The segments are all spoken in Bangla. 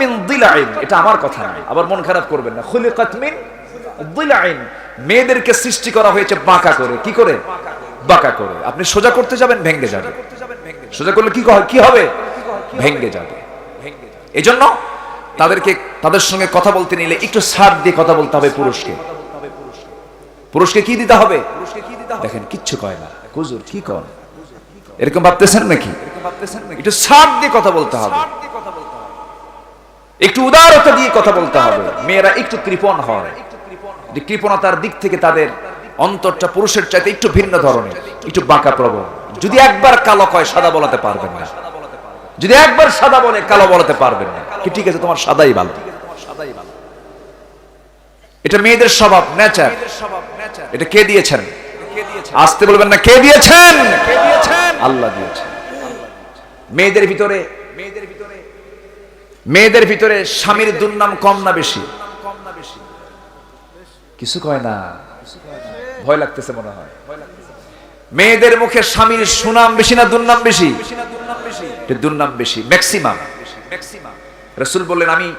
মিন দিলাইন, এটা আমার কথা না আবার মন খারাপ করবেন না। খুলিকাত মিন দিলাইন। মেয়েদেরকে সৃষ্টি করা হয়েছে বাঁকা করে। কি করে? বাঁকা করে। আপনি সোজা করতে যাবেন ভেঙ্গে যাবে। সোজা করলে কি কি হবে? ভেঙ্গে যাবে। এজন্য তাদেরকে, তাদের সঙ্গে কথা বলতে নিলে একটু ছাড় দিয়ে কথা বলতে হবে পুরুষকে। পুরুষকে কি দিতে হবে? দেখেন, কিচ্ছু কয় না। হুজুর, কি কর এরকম ভাবতেছেন নাকি? একটু সার দিয়ে কথা বলতে হবে। একটু উদারতা দিয়ে কথা বলতে হবে। মেয়েরা একটু কৃপণ হয়। কৃপণতার দিক থেকে তাদের অন্তরটা পুরুষের চাইতে একটু ভিন্ন ধরনের, একটু বাঁকা প্রবণ যদি একবার কালো কয়, সাদা বলাতে পারবেন না। যদি একবার সাদা বলে, কালো বলাতে পারবেন না। কি ঠিক আছে, তোমার সাদাই ভালো। এটা মেয়েদের স্বভাব নেচার এটা কে দিয়েছেন? আসতে বলবেন না, কে দিয়েছেন? আল্লাহ দিয়েছেন। মেয়েদের ভিতরে মেয়েদের ভিতরে মেয়েদের ভিতরে স্বামীর দুর্নাম কম না বেশি? কিছু কয় না? ভয় লাগতেছে মনে হয়। মেয়েদের মুখে স্বামীর সুনাম বেশি না দুর্নাম বেশি? দুর্নাম বেশি ম্যাক্সিমাম রসুল বললেন, আমি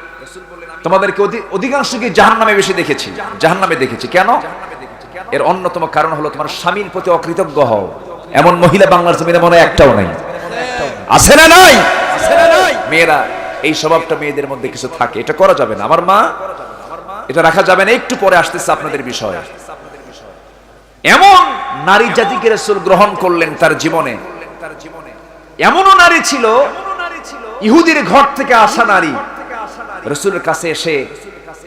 তোমাদেরকে অধি- অধিকাংশকে জাহান নামে বেশি দেখেছি? জাহান নামে দেখেছি। কেন? এর অন্যতম কারণ হলো তোমার স্বামীর প্রতি অকৃতজ্ঞ হও। এমন মহিলা বাংলার জমিনে মনে একটাও নাই। আছে না নাই? মেয়েরা এই স্বভাবটা মেয়েদের মধ্যে কিছু থাকে। এটা করা যাবে না। আমার মা, এটা রাখা যাবে না। একটু পরে আসতেছে আপনাদের বিষয়। এমন নারী জাতিকে রসুল গ্রহণ করলেন তার জীবনে। এমনও নারী ছিল, ইহুদির ঘর থেকে আসা নারী। রসুলের কাছে এসে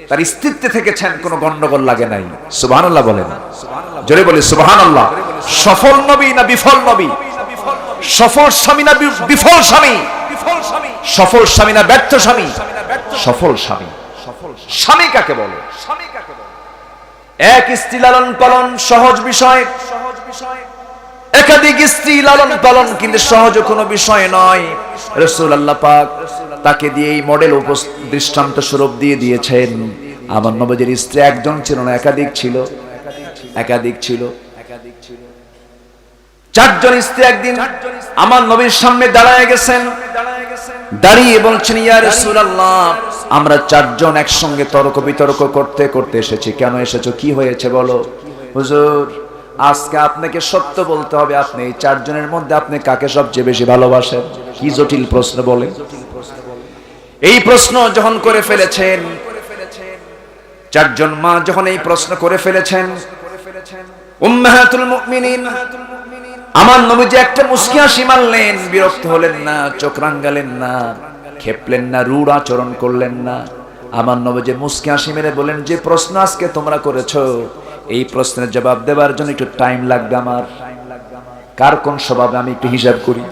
তার স্ত্রীত্বে থেকেছেন, কোনো গন্ডগোল লাগে নাই। সুবহান আল্লাহ বলেন। জোরে বলে আল্লাহ সফল নবী না বিফল নবী? সফল স্বামী না বিফল স্বামী? সফল স্বামী। না ব্যর্থ স্বামী? সফল স্বামী স্বামী। কাকে বলে? এক স্ত্রী লালন পালন সহজ বিষয়। সহজ বিষয়। একাধিক স্ত্রী লালন পালন কিন্তু সহজ কোনো বিষয় নয়। রসুল আল্লাহ পাক তাকে দিয়ে এই মডেল দৃষ্টান্ত স্বরূপ দিয়ে দিয়েছেন। আমার নবজের স্ত্রী একজন ছিল না একাধিক ছিল। একাধিক ছিল। চারজন স্ত্রী একদিন আমার নবীর সামনে দাঁড়ায় গেছেন। দাঁড়িয়ে বলছেন, ইয়া রাসূলুল্লাহ, আমরা চারজন একসঙ্গে তর্ক বিতর্ক করতে করতে এসেছি। কেন এসেছ? কি হয়েছে বলো? হুজুর, আজকে আপনাকে সত্য বলতে হবে। আপনি এই চারজনের মধ্যে আপনি কাকে সবচেয়ে বেশি ভালোবাসেন? কি জটিল প্রশ্ন বলে। এই প্রশ্ন যখন করে ফেলেছেন, চারজন মা যখন এই প্রশ্ন করে ফেলেছেন, উম্মাহাতুল মুমিনিন আমার নবীজি একটা মুস্কি হাসি বিরক্ত হলেন না, চোখ রাঙ্গালেন না, খেপলেন না, রূঢ় আচরণ করলেন না। আমার নবীজি মুস্কি হাসি মেরে বলেন যে প্রশ্ন আজকে তোমরা করেছ, এই প্রশ্নের জবাব দেওয়ার জন্য একটু টাইম লাগবে আমার। কার কোন স্বভাবে আমি একটু হিসাব করি?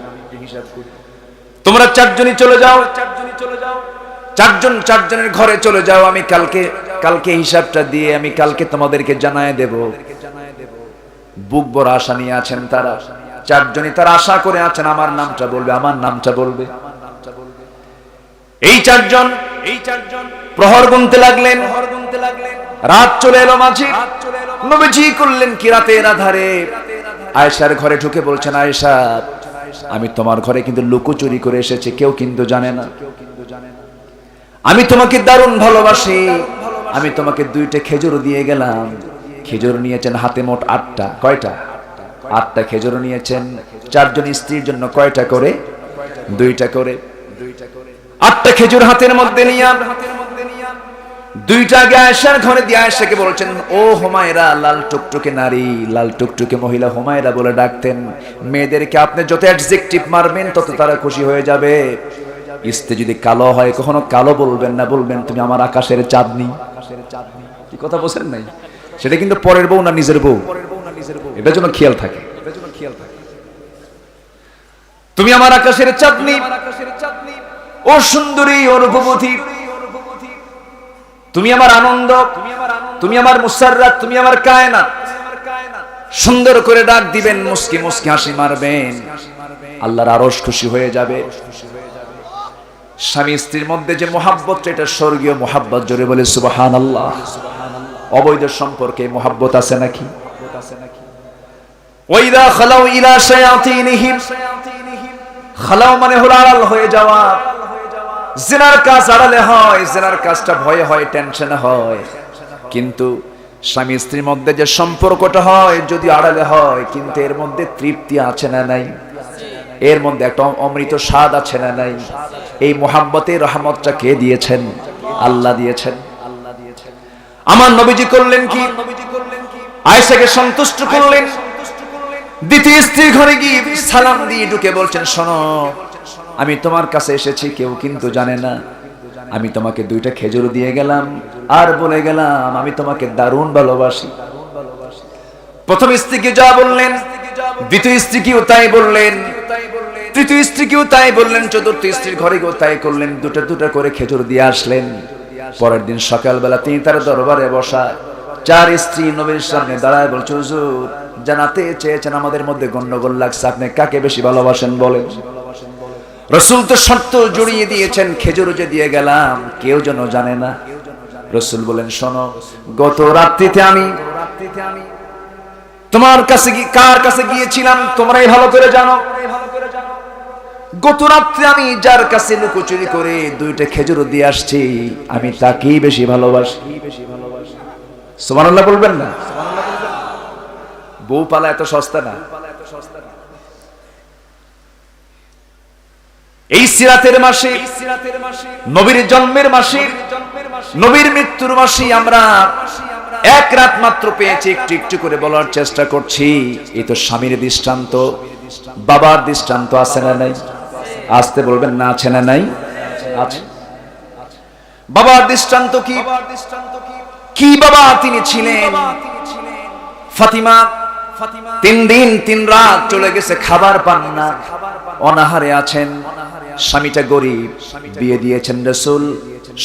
তোমরা চারজনই চলে যাও। চারজন চারজনের ঘরে চলে যাও। আমি কালকে কালকে হিসাবটা দিয়ে আমি কালকে তোমাদেরকে জানায় দেব। বুক বড় আশা নিয়ে আছেন তারা। চারজনই তারা আশা করে আছেন, আমার নামটা বলবে, আমার নামটা বলবে। এই চারজন এই চারজন প্রহর গুনতে লাগলেন। রাত চলে এলো মাঝি। নবীজি করলেন কি রাতের আধারে? আয়েশার ঘরে ঢুকে বলছেন, আয়েশা, আমি তোমার ঘরে কিন্তু লুকোচুরি করে এসেছি, কেউ কিন্তু জানে না। আমি তোমাকে দারুণ ভালোবাসি, আমি তোমাকে দুইটা খেজুর দিয়ে গেলাম। খেজুর নিয়েছেন হাতে মোট আটটা, কয়টা? আটটা খেজুর নিয়েছেন। চারজন স্ত্রীর জন্য কয়টা করে? দুইটা করে। আটটা খেজুর হাতের মধ্যে নিয়ে দুইটা আগে ঘরে দিয়ে আয়েশাকে বলছেন, ও হোমায়রা, লাল টুকটুকে নারী, লাল টুকটুকে মহিলা। হোমায়রা বলে ডাকতেন, মেয়েদেরকে আপনি যত অ্যাডজেক্টিভ মারবেন, তত তারা খুশি হয়ে যাবে। স্ত্রী যদি কালো হয়, কখনো কালো বলবেন না, বলবেন, তুমি আমার আকাশের চাঁদনি। কি কথা বলছেন নাই? সেটা কিন্তু পরের বউ না নিজের বউ? এটার জন্য খেয়াল থাকে। তুমি আমার আকাশের চাঁদনি ও সুন্দরী অনুভূতি। তুমি আমার আনন্দ তুমি আমার মুসাররাত তুমি আমার কায়নাত। সুন্দর করে ডাক দিবেন মুস্কি মুস্কি হাসি মারবেন। আল্লাহর আরশ খুশি হয়ে যাবে। স্বামী স্ত্রীর মধ্যে যে মোহাব্বত এটা স্বর্গীয় মোহাব্বত জোরে বলে সুবাহান আল্লাহ অবৈধ সম্পর্কে মোহাব্বত আছে নাকি? ওইদা খালাও ইলা শায়াতিনিহিম। খালাও মানে হলো আড়াল হয়ে যাওয়া। জেনার কাজ আড়ালে হয়, জেনার কাজটা ভয়ে হয়, টেনশনে হয়। কিন্তু স্বামী স্ত্রীর মধ্যে যে সম্পর্কটা হয়, যদি আড়ালে হয়, কিন্তু এর মধ্যে তৃপ্তি আছে না নাই? এর মধ্যে একটা অমৃত স্বাদ আছে না নাই? এই মোহাম্মতের রহমতটা কে দিয়েছেন? আল্লাহ দিয়েছেন। আমার নবীজি করলেন কি? আয়েশাকে সন্তুষ্ট করলেন। দ্বিতীয় স্ত্রী ঘরে গিয়ে সালাম দিয়ে ঢুকে বলছেন শোনো আমি তোমার কাছে এসেছি কেউ কিন্তু জানে না। আমি তোমাকে দুইটা খেজুর দিয়ে গেলাম আর বলে গেলাম আমি তোমাকে দারুণ ভালোবাসি। প্রথম স্ত্রীকে যা বললেন দ্বিতীয় স্ত্রীকেও তাই বললেন তৃতীয় স্ত্রীকেও তাই বললেন চতুর্থ স্ত্রীর ঘরে গিয়েও তাই করলেন দুটা দুটা করে খেজুর দিয়ে আসলেন। পরের দিন সকালবেলা তিনি তার দরবারে বসা চার স্ত্রী নবীর সামনে দাঁড়ায় বলছে, হুজুর, জানাতে চেয়েছেন আমাদের মধ্যে গন্ডগোল লাগছে, আপনি কাকে বেশি ভালোবাসেন বলেন? রসুল তো শর্ত জড়িয়ে দিয়েছেন, খেজুর যে দিয়ে গেলাম, কেউ যেন জানে না। রসুল বলেন, শোনো, গত রাত্রিতে আমি তোমার কাছে কার কাছে গিয়েছিলাম, তোমরাই ভালো করে জানো। গত রাত্রে আমি যার কাছে লুকোচুরি করে দুইটা খেজুর দিয়ে আসছি, আমি তাকেই বেশি ভালোবাসি। সুবহানাল্লাহ বলবেন না? বউ পালা এত সস্তা না? এই সিরাতের মাসে, নবীর জন্মের মাসে, নবীর মৃত্যুর মাসে আমরা এক রাত মাত্র পেয়েছি, একটু একটু করে বলার চেষ্টা করছি। এই তো স্বামীর দৃষ্টান্ত, বাবার দৃষ্টান্ত আছে না নাই? আসতে বলবেন, না আছে না নাই। আছে বাবার দৃষ্টান্ত কি? কি বাবা তিনি ছিলেন? ফাতিমা, তিন দিন, তিন রাত চলে গেছে, খাবার পান না। অনাহারে আছেন। স্বামীটা গরিব, বিয়ে দিয়েছেন রসুল।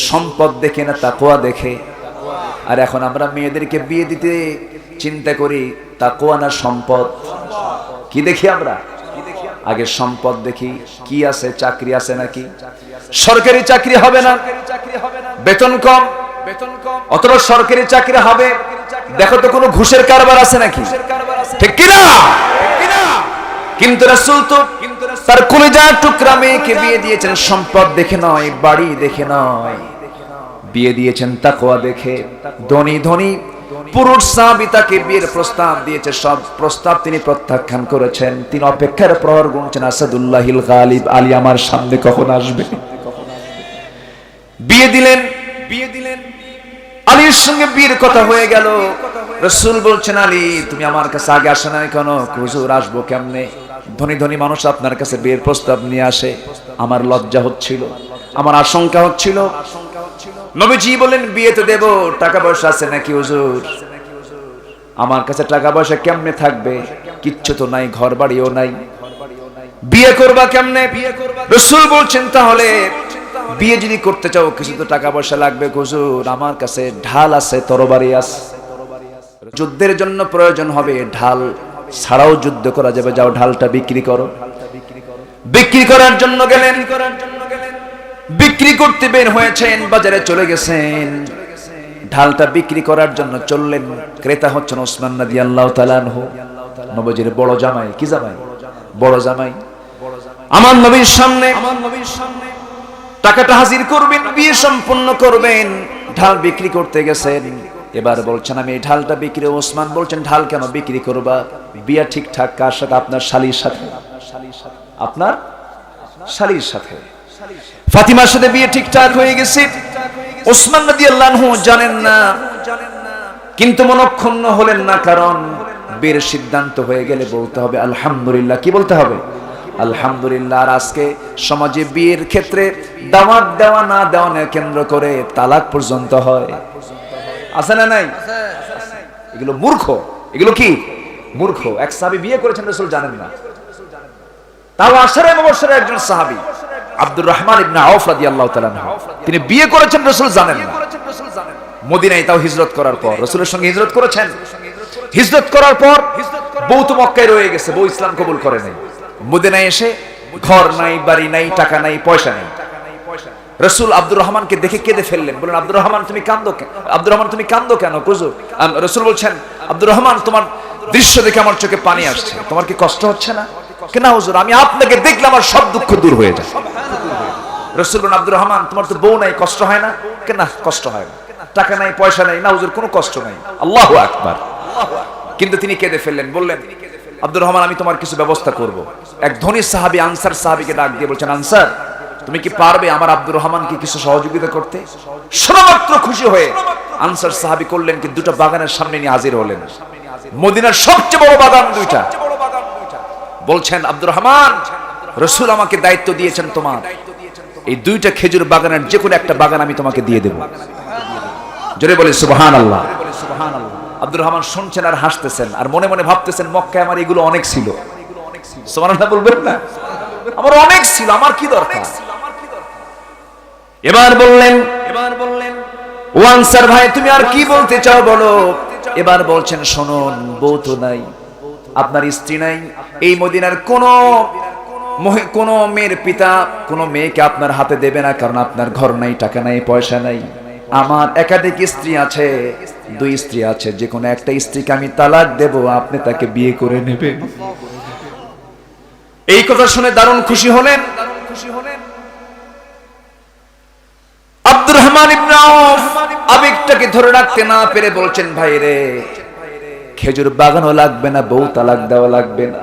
সম্পদ দেখে না তাকোয়া দেখে। আর এখন আমরা মেয়েদেরকে বিয়ে দিতে চিন্তা করি তাকোয়া না সম্পদ? কি দেখি আমরা? আগে সম্পদ দেখি, কি আছে, চাকরি আছে নাকি? সরকারি চাকরি হবে না, বেতন কম, অথবা সরকারি চাকরি হবে, দেখো তো কোনো ঘুষের কারবার আছে নাকি? ঠিক কিনা? কিন্তু তো তার কলিজার টুকরা মেয়েকে বিয়ে দিয়েছেন, সম্পদ দেখে নয়, বাড়ি দেখে নয়। বিয়ে দিয়েছেন তাকওয়া দেখে, ধনী ধনী পুরুষ সাহাবী তাকে বিয়ের প্রস্তাব দিয়েছে, সব প্রস্তাব তিনি প্রত্যাখ্যান করেছেন। তিনি অপেক্ষার প্রহর গুনছেন গালিব আলী আমার সামনে কখন আসবে? বিয়ে দিলেন বিয়ে দিলেন। আলীর সঙ্গে কথা হয়ে গেল। রসুল বলছেন, আলী, তুমি আমার কাছে আগে আসে নাই কেন? হুজুর, আসব কেমনে? ধনী ধনী মানুষ আপনার কাছে বিয়ের প্রস্তাব নিয়ে আসে। আমার লজ্জা হচ্ছিল, আমার আশঙ্কা হচ্ছিল নবীজি বলেন, বিয়ে তো দেব, টাকা পয়সা আছে নাকি হুজুর? আমার কাছে টাকা পয়সা কেমনে থাকবে? কিচ্ছু তো নাই ঘর বাড়িও নাই। বিয়ে করবা কেমনে? রসুল বলছেন, তাহলে বিয়ে যদি করতে চাও, কিছু তো টাকা পয়সা লাগবে হুজুর। আমার কাছে ঢাল আছে, তরবারি আছে। যুদ্ধের জন্য প্রয়োজন হবে ঢাল। ছাড়াও যুদ্ধ করা যাবে, যাও ঢালটা বিক্রি করো। বিক্রি করার জন্য গেলেন। বিক্রি করতে বের হয়েছেন, বাজারে চলে গেছেন। ঢালটা বিক্রি করার জন্য চললেন। ক্রেতা হচ্ছেন ওসমান নদী আল্লাহ তালানহ নবজির বড় জামাই। কি জামাই? বড় জামাই। আমার নবীর সামনে আমার নবীর সামনে টাকাটা হাজির করবেন, বিয়ে সম্পন্ন করবেন। ঢাল বিক্রি করতে গেছেন। এবার বলছেন, আমি ঢালটা বিক্রি ওসমান বলছেন, ঢাল কেন বিক্রি করবা? বিয়া ঠিকঠাক কার সাথে? আপনার শালির সাথে? আপনার শালির সাথে। ফাতিমার সাথে বিয়ে ঠিকঠাক হয়ে গেছে। ওসমান নদী আল্লাহ জানেন না, কিন্তু মনক্ষুণ্ণ হলেন না, কারণ বিয়ের সিদ্ধান্ত হয়ে গেলে বলতে হবে, আলহামদুলিল্লাহ। কি বলতে হবে? আলহামদুলিল্লাহ। আজকে সমাজে বিয়ের ক্ষেত্রে দাওয়াত দেওয়া না দেওয়ানে কেন্দ্র করে তালাক পর্যন্ত হয়। আছে না নাই? এগুলো মূর্খ। এগুলো কি? মূর্খ। এক সাহাবী বিয়ে করেছেন, রসুল জানেন না। তাও আশারে মুবাশশিরের একজন সাহাবী। আব্দুর রহমান ইবনে আউফ রাদিয়াল্লাহু তাআলা। তিনি বিয়ে করেছেন, রসুল জানেন না। মদিনায় তাও হিজরত করার পর, রসুলের সঙ্গে হিজরত করেছেন। হিজরত করার পর বউ তো মক্কায় রয়ে গেছে, বউ ইসলাম কবুল করে নাই। মদিনায় এসে ঘর নাই, বাড়ি নাই, টাকা নাই, পয়সা নেই। রসুল আব্দুর রহমানকে দেখে কেঁদে ফেললেন। বলেন আব্দুর রহমান, তুমি কান্দো কেন? আব্দুর রহমান, তুমি কান্দো কেন? কুজু রসুল বলছেন, আব্দুর রহমান, তোমার দৃশ্য দেখে আমার চোখে পানি আসছে। তোমার কি কষ্ট হচ্ছে না? কেন হুজুর, আমি আপনাকে দেখলে আমার সব দুঃখ দূর হয়ে যায়। রসুল আব্দুর রহমান, তোমার তো বউ নাই, কষ্ট হয় না? কেন কষ্ট হয় না। টাকা নাই, পয়সা নাই, না হুজুর, কোনো কষ্ট নাই। আল্লাহ কিন্তু তিনি কেঁদে ফেললেন, বললেন, আব্দুর রহমান, আমি তোমার কিছু ব্যবস্থা করব। এক ধনী সাহাবী, আনসার সাহাবীকে ডাক দিয়ে বলছেন, আনসার, তুমি কি পারবে আমার আব্দুর রহমানকে কিছু সহযোগিতা করতে? শুধুমাত্র খুশি হয়ে আনসার সাহাবী করলেন কি, দুটো বাগানের সামনে নিয়ে হাজির হলেন। মদিনার সবচেয়ে বড় বাগান দুইটা। বলছেন, আব্দুর রহমান, রসুল আমাকে দায়িত্ব দিয়েছেন তোমার। এই দুইটা খেজুর বাগানের যে কোনো একটা বাগান আমি তোমাকে দিয়ে দেব। জোরে বলে সুবহান আল্লাহ আব্দুর রহমান শুনছেন আর হাসতেছেন, আর মনে মনে ভাবতেছেন, মক্কায় আমার এগুলো অনেক ছিল। বলবেন না? আমার অনেক ছিল, আমার কি দরকার? এবার বললেন এবার বললেন ওয়ানসার ভাই, তুমি আর কি বলতে চাও বলো? এবার বলছেন, শুনুন, বউ তো নাই, আপনার স্ত্রী নাই, এই মদিনার কোন কোন মেয়ের পিতা কোন মেয়েকে আপনার হাতে দেবে না, কারণ আপনার ঘর নাই, টাকা নাই, পয়সা নাই। আমার একাধিক স্ত্রী আছে, দুই স্ত্রী আছে, যে কোনো একটা স্ত্রীকে আমি তালাক দেব, আপনি তাকে বিয়ে করে নেবেন। এই কথা শুনে দারুণ খুশি হলেন। খুশি হলেন আব্দুর রহমান আবেগটাকে ধরে রাখতে না পেরে বলছেন ভাই খেজুর বাগানও লাগবে না, বউ তালাক দেওয়া লাগবে না।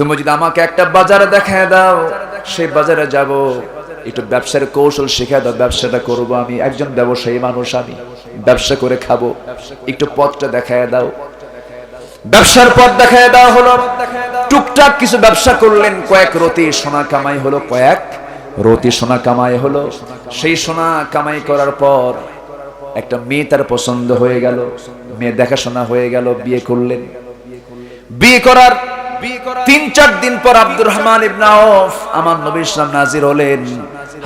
তুমি যদি আমাকে একটা বাজারে দেখায় দাও, সেই বাজারে যাব। একটু ব্যবসার কৌশল শিখে দাও, ব্যবসাটা করব আমি। একজন ব্যবসায়ী মানুষ আমি। ব্যবসা করে খাব। একটু পথটা দেখায় দাও। ব্যবসার পথ দেখায় দেওয়া হলো, টুকটাক কিছু ব্যবসা করলেন, কয়েক রতি সোনা কামাই হলো কয়েক রতি সোনা কামাই হলো। সেই সোনা কামাই করার পর একটা মেয়ে তার পছন্দ হয়ে গেল। মেয়ে দেখাশোনা হয়ে গেল, বিয়ে করলেন। বিয়ে করার তিন, চার দিন পর আব্দুর রহমান ইবনে আমার নবী ইসলাম নাজির হলেন।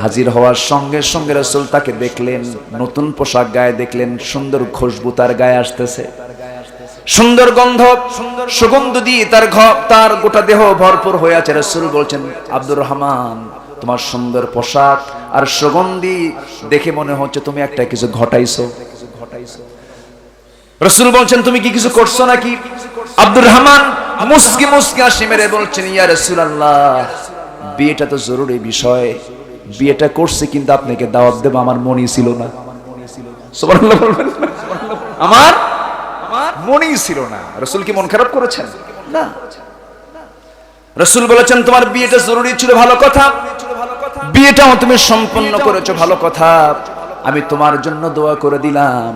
হাজির হওয়ার সঙ্গে সঙ্গে রাসূল তাকে দেখলেন, নতুন পোশাক গায়ে দেখলেন, সুন্দর খুশবু তার গায়ে আসতেছে। সুন্দর গন্ধ, সুগন্ধ দিয়ে তার ঘর তার গোটা দেহ ভরপুর হয়ে আছে। রাসূল বলছেন, আব্দুর রহমান, তোমার সুন্দর পোশাক আর সুগন্ধি দেখে মনে হচ্ছে তুমি একটা কিছু ঘটাইছো। রসুল বলছেন, তুমি কি কিছু করছ নাকি? আব্দুর রহমান মুসকি মুসকি হাসি মেরে বলছেন, ইয়া রসুল আল্লাহ বিয়েটা তো জরুরি বিষয়। বিয়েটা করছে, কিন্তু আপনাকে দাওয়াত দেব, আমার মনই ছিল না। সুবহানাল্লাহ বলবেন আমার? মনই ছিল না। রসুল কি মন খারাপ করেছেন? না। রসুল বলেছেন, তোমার বিয়েটা জরুরি ছিল, ভালো কথা। বিয়েটাও তুমি সম্পন্ন করেছ, ভালো কথা। আমি তোমার জন্য দোয়া করে দিলাম।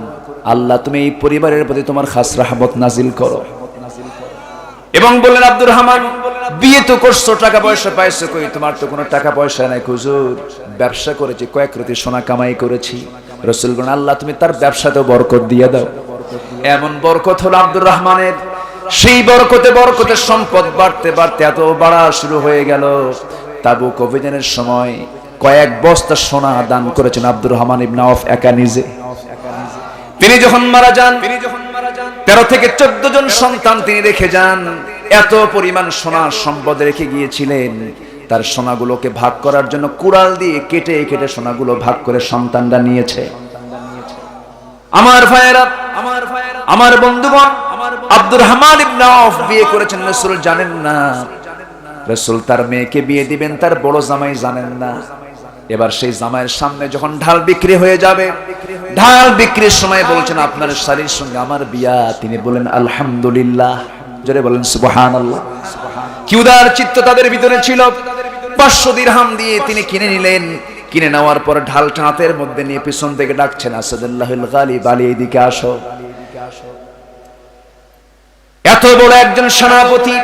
আল্লাহ, তুমি এই পরিবারের প্রতি তোমার খাস রাহমত নাজিল করো। এবং বললেন, আব্দুর রহমান, বিয়ে তো করছ, টাকা পয়সা পাইছো কই? তোমার তো কোনো টাকা পয়সা নাই হুজুর। ব্যবসা করেছি, কয়েক রতি সোনা কামাই করেছি। রসুল বলেন আল্লাহ, তুমি তার ব্যবসাতেও বরকত দিয়ে দাও। এমন বরকত হলো আব্দুর রহমানের। সেই বরকতে বরকতে সম্পদ বাড়তে বাড়তে এত বাড়া শুরু হয়ে গেল। তাবুক অভিযানের সময় কয়েক বস্তা সোনা দান করেছেন আব্দুর রহমান ইবনে আউফ একা নিজে। তিনি যখন মারা যান, তেরো থেকে চোদ্দ জন সন্তান তিনি রেখে যান। এত পরিমাণ সোনা সম্পদ রেখে গিয়েছিলেন। তার সোনাগুলোকে ভাগ করার জন্য কুড়াল দিয়ে কেটে কেটে সোনাগুলো ভাগ করে সন্তানরা নিয়েছে। আমার ভাইয়েরা, আমার আমার বন্ধুগণ, আব্দুর রহমান ইবনে আউফ বিয়ে করেছেন জানেন না। রাসূল তার মেয়েকে বিয়ে দিবেন, তার বড় জামাই জানেন না। এবার সেই জামাইয়ের সামনে যখন ঢাল বিক্রি হয়ে যাবে, ঢাল বিক্রির সময় বলছেন, আপনার শাড়ির সঙ্গে আমার বিয়া। তিনি বলেন আলহামদুলিল্লাহ। জোরে বলেন, সুবহানাল্লাহ। কি উদার চিত্ত তাদের ভিতরে ছিল। পাঁচশো দিরহাম দিয়ে তিনি কিনে নিলেন। কিনে নেওয়ার পর ঢালটা হাতের মধ্যে নিয়ে পিছন থেকে ডাকছেন, আসাদুল্লাহুল গালিব আলী, এদিকে আসো। এত বড় একজন সেনাপতি,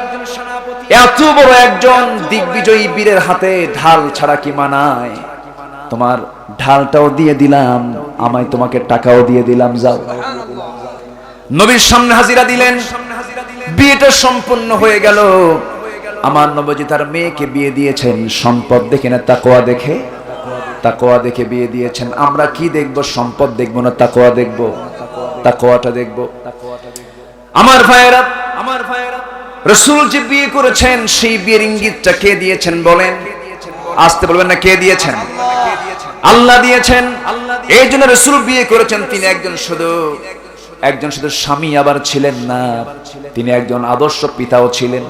এত বড় একজন দিগ্বিজয়ী বীরের হাতে ঢাল ছাড়া কি মানায়? তোমার ঢালটাও দিয়ে দিলাম, আমায় তোমাকে টাকাও দিয়ে দিলাম, যাও। নবীর সামনে হাজিরা দিলেন। বিয়েটা সম্পূর্ণ হয়ে গেল। আমার নবজি তার মেয়েকে বিয়ে দিয়েছেন। সম্পদ দেখে না তাকোয়া দেখে? তাকোয়া দেখে বিয়ে দিয়েছেন। আমরা কি দেখব? সম্পদ দেখব না তাকোয়া দেখব? তাকোয়াটা দেখব। আমার ভাইয়েরা আমার ভাইয়েরা, রসুল যে বিয়ে করেছেন, সেই বিয়ের ইঙ্গিতটা কে দিয়েছেন বলেন? আসতে বলবেন না, কে দিয়েছেন? আল্লাহ দিয়েছেন। এই জন্য রসুল বিয়ে করেছেন, তিনি একজন শুধু একজন শুধু স্বামী আবার ছিলেন না, তিনি একজন আদর্শ পিতাও ছিলেন।